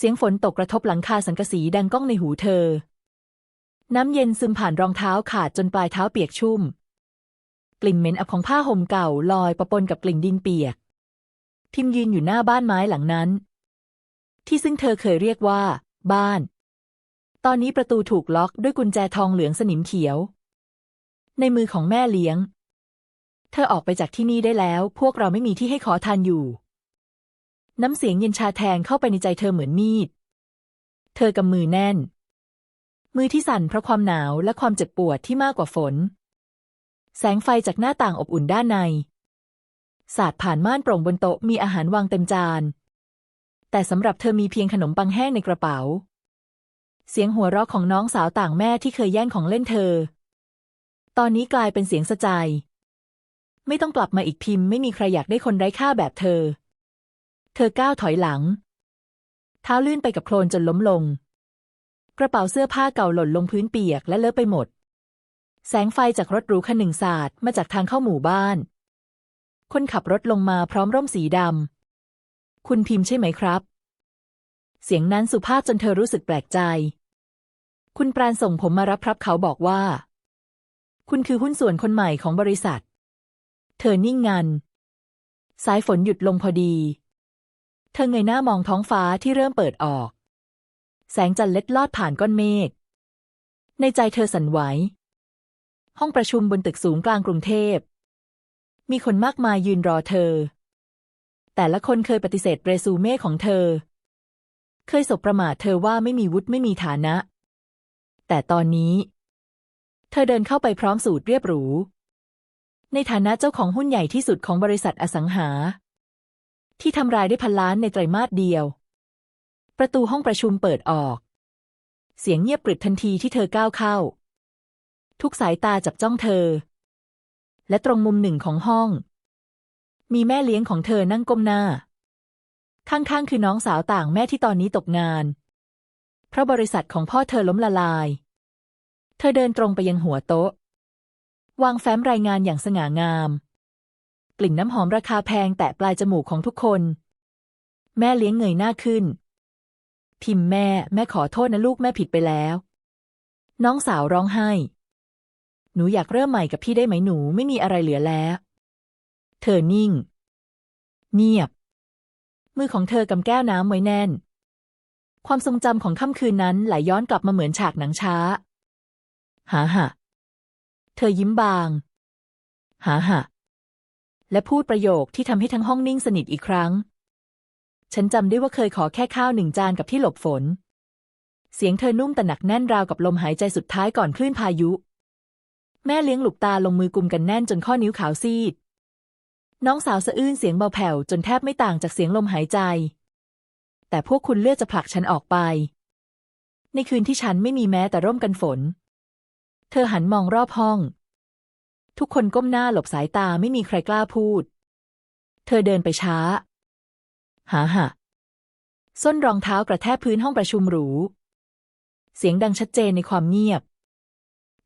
เสียงฝนตกกระทบหลังคาสังกะสีดังก้องในหูเธอ น้ำเย็นซึมผ่านรองเท้าขาดจนปลายเท้าเปียกชุ่ม กลิ่นเหม็นอับของผ้าห่มเก่าลอยประปนกับกลิ่นดินเปียกพิมยืนอยู่หน้าบ้านไม้หลังนั้น ที่ซึ่งเธอเคยเรียกว่า บ้าน ตอนนี้ประตูถูกล็อกด้วยกุญแจทองเหลืองสนิมเขียว ในมือของแม่เลี้ยง เธอออกไปจากที่นี่ได้แล้ว พวกเราไม่มีที่ให้ขอทานอยู่ น้ำเสียงเย็นชาแทงเข้าไปในใจเธอเหมือนมีด เธอกำมือแน่น มือที่สั่นเพราะความหนาวและความเจ็บปวดที่มากกว่าฝน แสงไฟจากหน้าต่างอบอุ่นด้านใน สาดผ่านม่านโปร่งบนโต๊ะมีอาหารวางเต็มจาน แต่สำหรับเธอมีเพียงขนมปังแห้งในกระเป๋า เสียงหัวเราะของน้องสาวต่างแม่ที่เคยแย่งของเล่นเธอ ตอนนี้กลายเป็นเสียงสะใจ ไม่ต้องกลับมาอีกพิมพ์ไม่มีใครอยากได้คนไร้ค่าแบบเธอ เธอก้าวถอยหลัง เท้าลื่นไปกับโคลนจนล้มลง กระเป๋าเสื้อผ้าเก่าหล่นลงพื้นเปียกและเลอะไปหมด แสงไฟจากรถหรูคันหนึ่งสาดมาจากทางเข้าหมู่บ้าน คนขับรถลงมาพร้อมร่มสีดำ คุณพิมพ์ใช่ไหมครับ เสียงนั้นสุภาพจนเธอรู้สึกแปลกใจ คุณปราณส่งผมมารับครับเขาบอกว่า คุณคือหุ้นส่วนคนใหม่ของบริษัท เธอนิ่งงัน สายฝนหยุดลงพอดี ธอเงยหน้ามองท้องฟ้าที่เริ่มเปิดออก แสงจันทร์เล็ดลอดผ่านก้อนเมฆ ในใจเธอสั่นไหว ห้องประชุมบนตึกสูงกลางกรุงเทพ มีคนมากมายยืนรอเธอ แต่ละคนเคยปฏิเสธเรซูเม่ของเธอ เคยสบประมาทเธอว่าไม่มีวุฒิไม่มีฐานะ แต่ตอนนี้ เธอเดินเข้าไปพร้อมสูตรเรียบหรู ในฐานะเจ้าของหุ้นใหญ่ที่สุดของบริษัทอสังหา ที่ทำรายได้พันล้านในไตรมาสเดียว ประตูห้องประชุมเปิดออก เสียงเงียบกริบทันทีที่เธอก้าวเข้า ทุกสายตาจับจ้องเธอ และตรงมุมหนึ่งของห้อง มีแม่เลี้ยงของเธอนั่งก้มหน้า ข้างๆ คือน้องสาวต่างแม่ที่ตอนนี้ตกงาน เพราะบริษัทของพ่อเธอล้มละลาย เธอเดินตรงไปยังหัวโต๊ะ วางแฟ้มรายงานอย่างสง่างาม กลิ่นน้ำหอมราคาแพงแตะปลายจมูกของทุกคน แม่เลี้ยงเงยหน้าขึ้น พิมแม่แม่ขอโทษนะลูกแม่ผิดไปแล้ว น้องสาวร้องไห้ หนูอยากเริ่มใหม่กับพี่ได้ไหมหนูไม่มีอะไรเหลือแล้ว เธอนิ่ง เงียบ มือของเธอกำแก้วน้ำไว้แน่น ความทรงจำของค่ำคืนนั้นไหลย้อนกลับมาเหมือนฉากหนังช้าหาหะเธอยิ้มบาง หาหะ และพูดประโยคที่ทำให้ทั้งห้องนิ่งสนิทอีกครั้ง ฉันจำได้ว่าเคยขอแค่ข้าวหนึ่งจานกับที่หลบฝน เสียงเธอนุ่มแต่หนักแน่นราวกับลมหายใจสุดท้ายก่อนคลื่นพายุ แม่เลี้ยงหลุกตาลงมือกุมกันแน่นจนข้อนิ้วขาวซีด น้องสาวสะอื้นเสียงเบาแผ่วจนแทบไม่ต่างจากเสียงลมหายใจ แต่พวกคุณเลือกจะผลักฉันออกไป ในคืนที่ฉันไม่มีแม้แต่ร่มกันฝน เธอหันมองรอบห้อง ทุกคนก้มหน้าหลบสายตาไม่มีใครกล้าพูด เธอเดินไปช้า หาหะส้นรองเท้ากระแทกพื้นห้องประชุมหรู เสียงดังชัดเจนในความเงียบ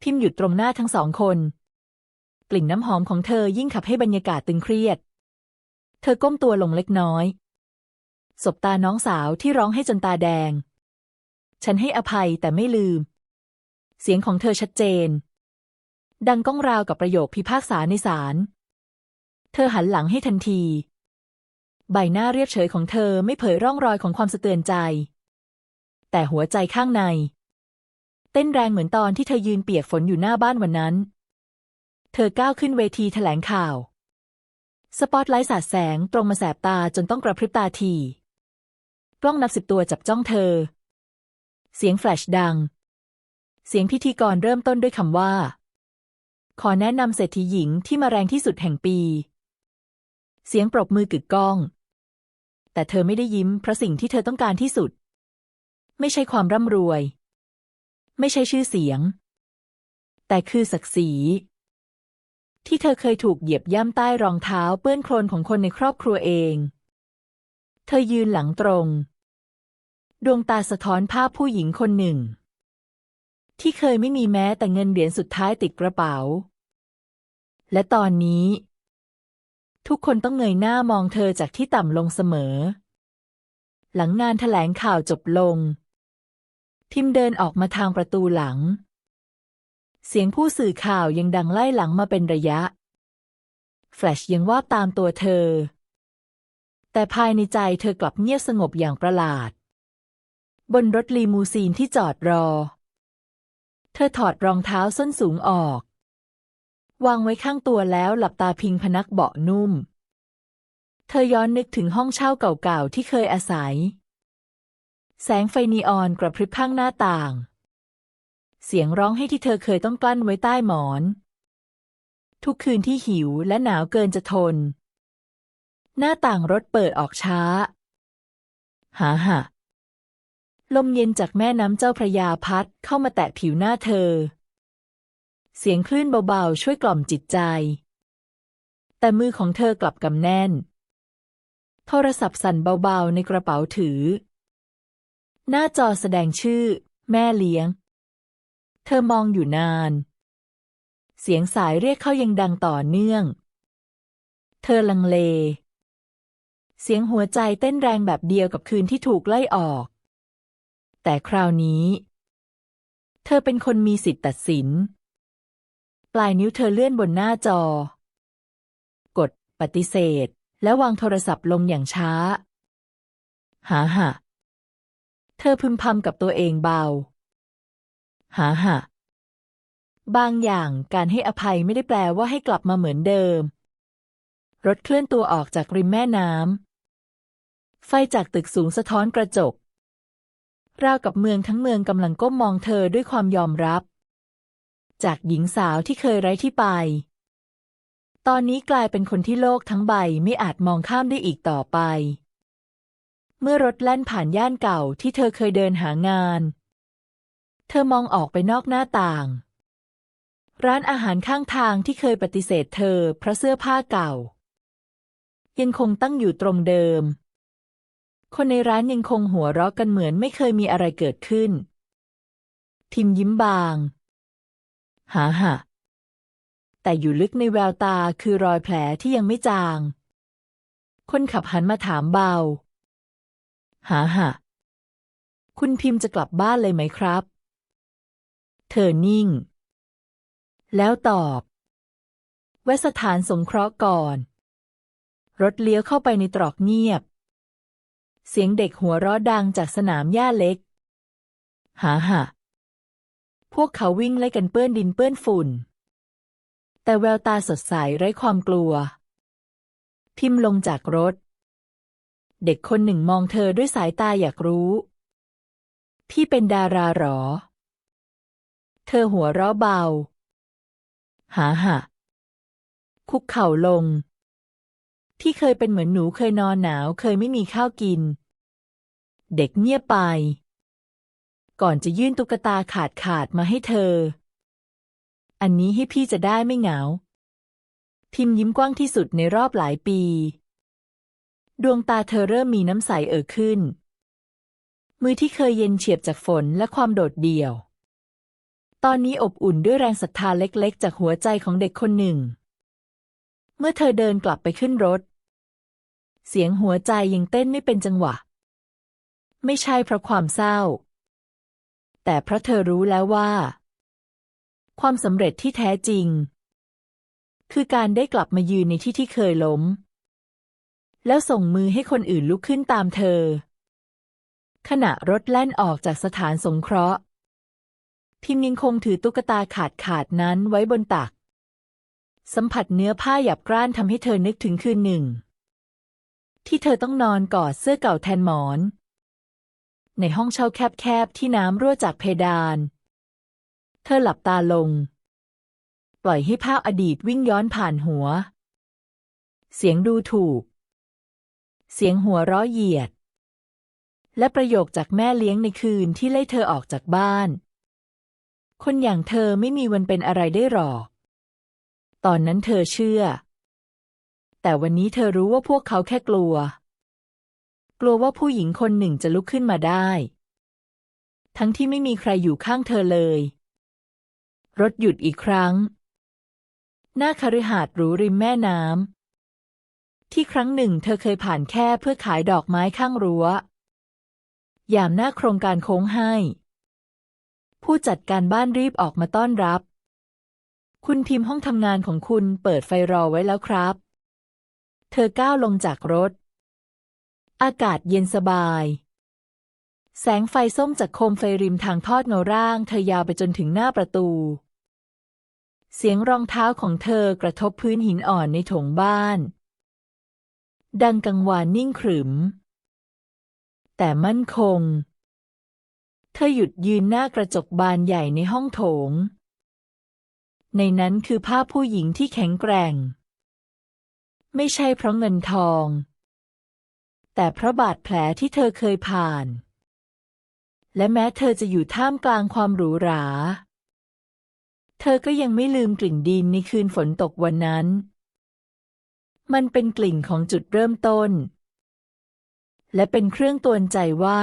พิมพ์หยุดตรงหน้าทั้งสองคน กลิ่นน้ำหอมของเธอยิ่งขับให้บรรยากาศตึงเครียด เธอก้มตัวลงเล็กน้อย สบตาน้องสาวที่ร้องให้จนตาแดง ฉันให้อภัยแต่ไม่ลืม เสียงของเธอชัดเจน ดังก้องราวกับประโยคพิพากษาในศาล เธอหันหลังให้ทันที ใบหน้าเรียบเฉยของเธอไม่เผยร่องรอยของความสะเตือนใจ แต่หัวใจข้างใน เต้นแรงเหมือนตอนที่เธอยืนเปียกฝนอยู่หน้าบ้านวันนั้น เธอก้าวขึ้นเวทีแถลงข่าว สปอตไลท์สาดแสงตรงมาแสบตาจนต้องกระพริบตาที กล้องนับสิบตัวจับจ้องเธอ เสียงแฟลชดัง เสียงพิธีกรเริ่มต้นด้วยคำว่า ขอแนะนำเศรษฐีหญิงที่มาแรงที่สุดแห่งปี เสียงปรบมือกึกก้อง แต่เธอไม่ได้ยิ้มเพราะสิ่งที่เธอต้องการที่สุด ไม่ใช่ความร่ำรวย ไม่ใช่ชื่อเสียง แต่คือศักดิ์ศรีที่เธอเคยถูกเหยียบย่ำใต้รองเท้าเปื้อนโคลนของคนในครอบครัวเอง เธอยืนหลังตรง ดวงตาสะท้อนภาพผู้หญิงคนหนึ่ง ที่เคยไม่มีแม้แต่เงินเหรียญสุดท้ายติดกระเป๋า และตอนนี้ ทุกคนต้องเงยหน้ามองเธอจากที่ต่ำลงเสมอ หลังงานแถลงข่าวจบลง ทิมเดินออกมาทางประตูหลัง เสียงผู้สื่อข่าวยังดังไล่หลังมาเป็นระยะ แฟลชยังว่าบตามตัวเธอ แต่ภายในใจเธอกลับเงียบสงบอย่างประหลาด บนรถลีมูซีนที่จอดรอ เธอถอดรองเท้าส้นสูงออก วางไว้ข้างตัวแล้วหลับตาพิงพนักเบาะนุ่ม เธอย้อนนึกถึงห้องเช่าเก่าๆที่เคยอาศัย แสงไฟนีออนกระพริบข้างหน้าต่าง เสียงร้องให้ที่เธอเคยต้องกลั้นไว้ใต้หมอน ทุกคืนที่หิวและหนาวเกินจะทน หน้าต่างรถเปิดออกช้า หาหะ ลมเย็นจากแม่น้ำเจ้าพระยาพัดเข้ามาแตะผิวหน้าเธอ เสียงคลื่นเบาๆ ช่วยกล่อมจิตใจ แต่มือของเธอกลับกำแน่น โทรศัพท์สั่นเบาๆ ในกระเป๋าถือ หน้าจอแสดงชื่อ แม่เลี้ยง เธอมองอยู่นาน เสียงสายเรียกเข้ายังดังต่อเนื่อง เธอลังเล เสียงหัวใจเต้นแรงแบบเดียวกับคืนที่ถูกไล่ออก แต่คราวนี้ เธอเป็นคนมีสิทธิ์ตัดสิน ปลายนิ้วเธอเลื่อนบนหน้าจอ กดปฏิเสธ และวางโทรศัพท์ลงอย่างช้า หาหะเธอพึมพำกับตัวเองเบา หาหะบางอย่างการให้อภัยไม่ได้แปลว่าให้กลับมาเหมือนเดิม รถเคลื่อนตัวออกจากริมแม่น้ำไฟจากตึกสูงสะท้อนกระจก ราวกับเมืองทั้งเมืองกำลังก้มมองเธอด้วยความยอมรับ จากหญิงสาวที่เคยไร้ที่ไป ตอนนี้กลายเป็นคนที่โลกทั้งใบไม่อาจมองข้ามได้อีกต่อไป เมื่อรถแล่นผ่านย่านเก่าที่เธอเคยเดินหางาน เธอมองออกไปนอกหน้าต่าง ร้านอาหารข้างทางที่เคยปฏิเสธเธอเพราะเสื้อผ้าเก่า ยังคงตั้งอยู่ตรงเดิม คนในร้านยังคงหัวเราะกันเหมือนไม่เคยมีอะไรเกิดขึ้น ทิมยิ้มบาง หาหะแต่อยู่ลึกในแววตาคือรอยแผลที่ยังไม่จาง คนขับหันมาถามเบา หาหะคุณพิมพ์จะกลับบ้านเลยไหมครับ เธอนิ่ง แล้วตอบแวะสถานสงเคราะห์ก่อน รถเลี้ยวเข้าไปในตรอกเงียบ เสียงเด็กหัวเราะดังจากสนามหญ้าเล็ก หาหะพวกเขาวิ่งไล่กันเปื้อนดินเปื้อนฝุ่น แต่แววตาสดใสไร้ความกลัว พิมพ์ลงจากรถ เด็กคนหนึ่งมองเธอด้วยสายตาอยากรู้ พี่เป็นดาราหรอ เธอหัวเราะเบา หาหะคุกเข่าลง ที่เคยเป็นเหมือนหนูเคยนอนหนาว เคยไม่มีข้าวกิน เด็กเงียบไป ก่อนจะยื่นตุ๊กตาขาดขาดมาให้เธอ อันนี้ให้พี่จะได้ไม่เหงา พิมพ์ยิ้มกว้างที่สุดในรอบหลายปี ดวงตาเธอเริ่มมีน้ำใสเอ่อขึ้น มือที่เคยเย็นเฉียบจากฝนและความโดดเดี่ยว ตอนนี้อบอุ่นด้วยแรงศรัทธาเล็กๆ จากหัวใจของเด็กคนหนึ่งเมื่อเธอเดินกลับไปขึ้นรถ เสียงหัวใจยังเต้นไม่เป็นจังหวะ ไม่ใช่เพราะความเศร้า แต่เพราะเธอรู้แล้วว่า ความสำเร็จที่แท้จริง คือการได้กลับมายืนในที่ที่เคยล้ม แล้วส่งมือให้คนอื่นลุกขึ้นตามเธอ ขณะรถแล่นออกจากสถานสงเคราะห์ พิมยังคงถือตุ๊กตาขาดขาดนั้นไว้บนตัก สัมผัสเนื้อผ้าหยาบกร้านทำให้เธอนึกถึงคืนหนึ่ง ที่เธอต้องนอนกอดเสื้อเก่าแทนหมอน ในห้องเช่าแคบๆที่น้ำรั่วจากเพดาน เธอหลับตาลง ปล่อยให้ภาพอดีตวิ่งย้อนผ่านหัว เสียงดูถูก เสียงหัวเราะเหยียด และประโยคจากแม่เลี้ยงในคืนที่ไล่เธอออกจากบ้าน คนอย่างเธอไม่มีวันเป็นอะไรได้หรอก ตอนนั้นเธอเชื่อ แต่วันนี้เธอรู้ว่าพวกเขาแค่กลัว กลัวว่าผู้หญิงคนหนึ่งจะลุกขึ้นมาได้ ทั้งที่ไม่มีใครอยู่ข้างเธอเลย รถหยุดอีกครั้ง หน้าคฤหาสน์หรูริมแม่น้ำที่ครั้งหนึ่งเธอเคยผ่านแค่เพื่อขายดอกไม้ข้างรั้วยามหน้าโครงการโค้งให้ ผู้จัดการบ้านรีบออกมาต้อนรับ คุณพิมพ์ห้องทำงานของคุณเปิดไฟรอไว้แล้วครับ เธอก้าวลงจากรถ อากาศเย็นสบาย แสงไฟส้มจากโคมไฟริมทางทอดเงาร่าง เธอยาวไปจนถึงหน้าประตู เสียงรองเท้าของเธอกระทบพื้นหินอ่อนในโถงบ้าน ดังกังวานนิ่งขรึม แต่มั่นคง เธอหยุดยืนหน้ากระจกบานใหญ่ในห้องโถง ในนั้นคือภาพผู้หญิงที่แข็งแกร่ง ไม่ใช่เพราะเงินทอง แต่เพราะบาดแผลที่เธอเคยผ่าน และแม้เธอจะอยู่ท่ามกลางความหรูหรา เธอก็ยังไม่ลืมกลิ่นดินในคืนฝนตกวันนั้น มันเป็นกลิ่นของจุดเริ่มต้น และเป็นเครื่องตือนใจว่า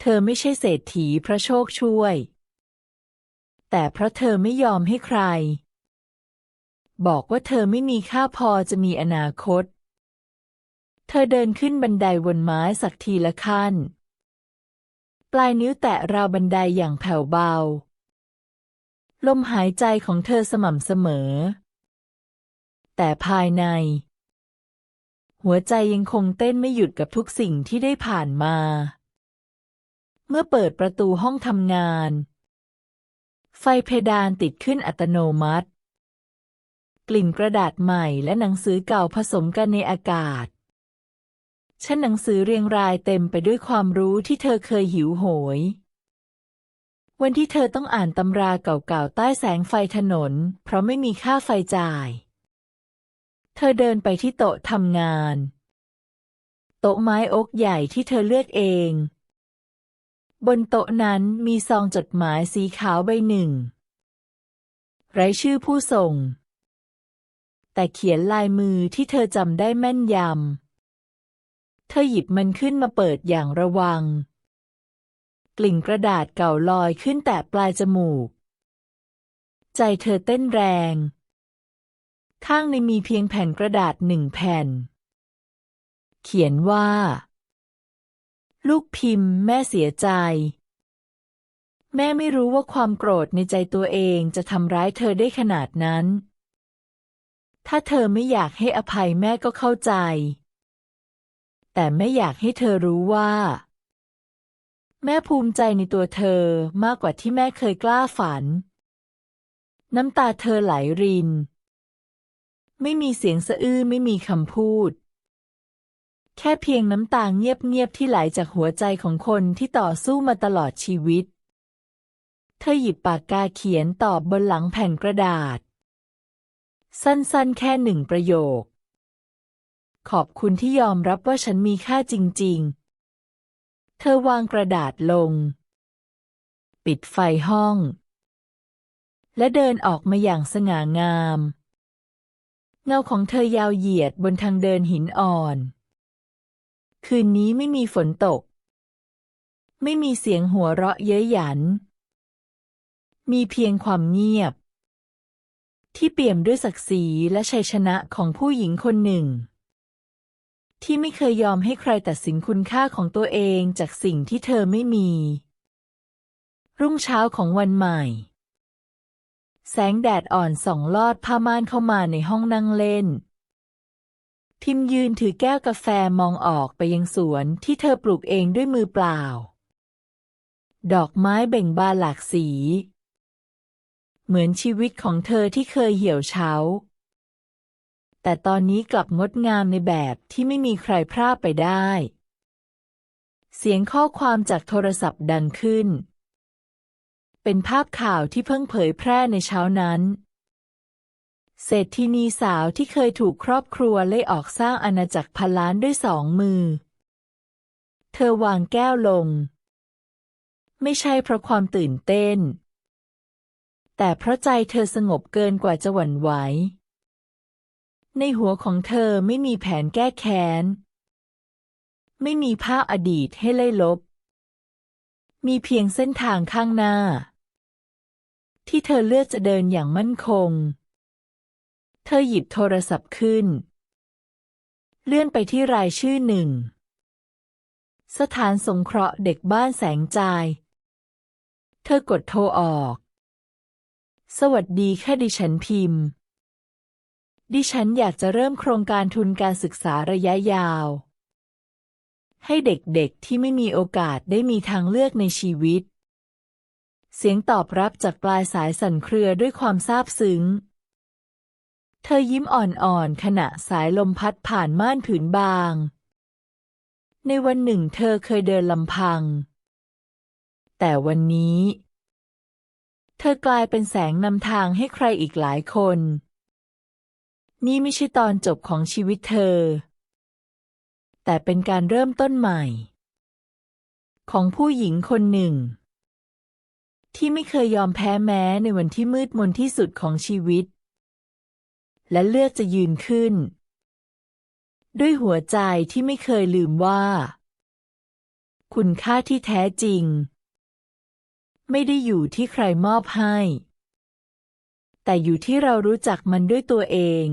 เธอไม่ใช่เศรษฐีพระโชคช่วย แต่เพราะเธอไม่ยอมให้ใคร บอกว่าเธอไม่มีค่าพอจะมีอนาคต เธอเดินขึ้นบันไดวนไม้สักทีละขั้น ปลายนิ้วแตะราวบันไดอย่างแผ่วเบา ลมหายใจของเธอสม่ำเสมอ แต่ภายใน หัวใจยังคงเต้นไม่หยุดกับทุกสิ่งที่ได้ผ่านมา เมื่อเปิดประตูห้องทำงาน ไฟเพดานติดขึ้นอัตโนมัติ กลิ่นกระดาษใหม่และหนังสือเก่าผสมกันในอากาศชั้นหนังสือเรียงรายเต็มไปด้วยความรู้ที่เธอเคยหิวโหย วันที่เธอต้องอ่านตำราเก่าๆใต้แสงไฟถนน เพราะไม่มีค่าไฟจ่าย เธอเดินไปที่โต๊ะทำงาน โต๊ะไม้โอ๊กใหญ่ที่เธอเลือกเอง บนโต๊ะนั้นมีซองจดหมายสีขาวใบหนึ่งไร้ชื่อผู้ส่ง แต่เขียนลายมือที่เธอจำได้แม่นยำ เธอหยิบมันขึ้นมาเปิดอย่างระวัง กลิ่นกระดาษเก่าลอยขึ้นแต่ปลายจมูก ใจเธอเต้นแรง ข้างในมีเพียงแผ่นกระดาษหนึ่งแผ่น เขียนว่า ลูกพิมพ์แม่เสียใจแม่ไม่รู้ว่าความโกรธในใจตัวเองจะทำร้ายเธอได้ขนาดนั้น ถ้าเธอไม่อยากให้อภัยแม่ก็เข้าใจ แต่แม่อยากให้เธอรู้ว่า แม่ภูมิใจในตัวเธอมากกว่าที่แม่เคยกล้าฝัน น้ำตาเธอไหลริน ไม่มีเสียงสะอื้นไม่มีคำพูด แค่เพียงน้ำตาเงียบๆที่ไหลจากหัวใจของคนที่ต่อสู้มาตลอดชีวิต เธอหยิบปากกาเขียนตอบบนหลังแผ่นกระดาษ สั้นๆ แค่หนึ่งประโยค ขอบคุณที่ยอมรับว่าฉันมีค่าจริง ๆ เธอวางกระดาษลง ปิดไฟห้อง และเดินออกมาอย่างสง่างาม เงาของเธอยาวเหยียดบนทางเดินหินอ่อน คืนนี้ไม่มีฝนตก ไม่มีเสียงหัวเราะเย้ยหยัน มีเพียงความเงียบ ที่เปี่ยมด้วยศักดิ์ศรีและชัยชนะของผู้หญิงคนหนึ่ง ที่ไม่เคยยอมให้ใครตัดสินคุณค่าของตัวเองจากสิ่งที่เธอไม่มี รุ่งเช้าของวันใหม่ แสงแดดอ่อนส่องลอดผ้าม่านเข้ามาในห้องนั่งเล่นพิมยืนถือแก้วกาแฟมองออกไปยังสวนที่เธอปลูกเองด้วยมือเปล่า ดอกไม้เบ่งบานหลากสี เหมือนชีวิตของเธอที่เคยเหี่ยวเฉา แต่ตอนนี้กลับงดงามในแบบที่ไม่มีใครพลาดไปได้ เสียงข้อความจากโทรศัพท์ดังขึ้น เป็นภาพข่าวที่เพิ่งเผยแพร่ในเช้านั้นเศรษฐินีสาวที่เคยถูกครอบครัวไล่ออกสร้างอาณาจักรพันล้านด้วยสองมือ เธอวางแก้วลง ไม่ใช่เพราะความตื่นเต้น แต่เพราะใจเธอสงบเกินกว่าจะหวั่นไหว ในหัวของเธอไม่มีแผนแก้แค้น ไม่มีภาพอดีตให้ไล่ลบ มีเพียงเส้นทางข้างหน้า ที่เธอเลือกจะเดินอย่างมั่นคง เธอหยิบโทรศัพท์ขึ้น เลื่อนไปที่รายชื่อหนึ่งสถานสงเคราะห์เด็กบ้านแสงใจายเธอกดโทรออก สวัสดีแค่ดิฉันพิมพ์ ดิฉันอยากจะเริ่มโครงการทุนการศึกษาระยะยาว ให้เด็กๆที่ไม่มีโอกาสได้มีทางเลือกในชีวิต เสียงตอบรับจากปลายสายสั่นเครือด้วยความซาบซึ้ง เธอยิ้มอ่อนๆขณะสายลมพัดผ่านม่านผืนบาง ในวันหนึ่งเธอเคยเดินลำพัง แต่วันนี้ เธอกลายเป็นแสงนำทางให้ใครอีกหลายคน นี่ไม่ใช่ตอนจบของชีวิตเธอ แต่เป็นการเริ่มต้นใหม่ ของผู้หญิงคนหนึ่ง ที่ไม่เคยยอมแพ้แม้ในวันที่มืดมนที่สุดของชีวิต และเลือกจะยืนขึ้น ด้วยหัวใจที่ไม่เคยลืมว่า คุณค่าที่แท้จริง ไม่ได้อยู่ที่ใครมอบให้ แต่อยู่ที่เรารู้จักมันด้วยตัวเอง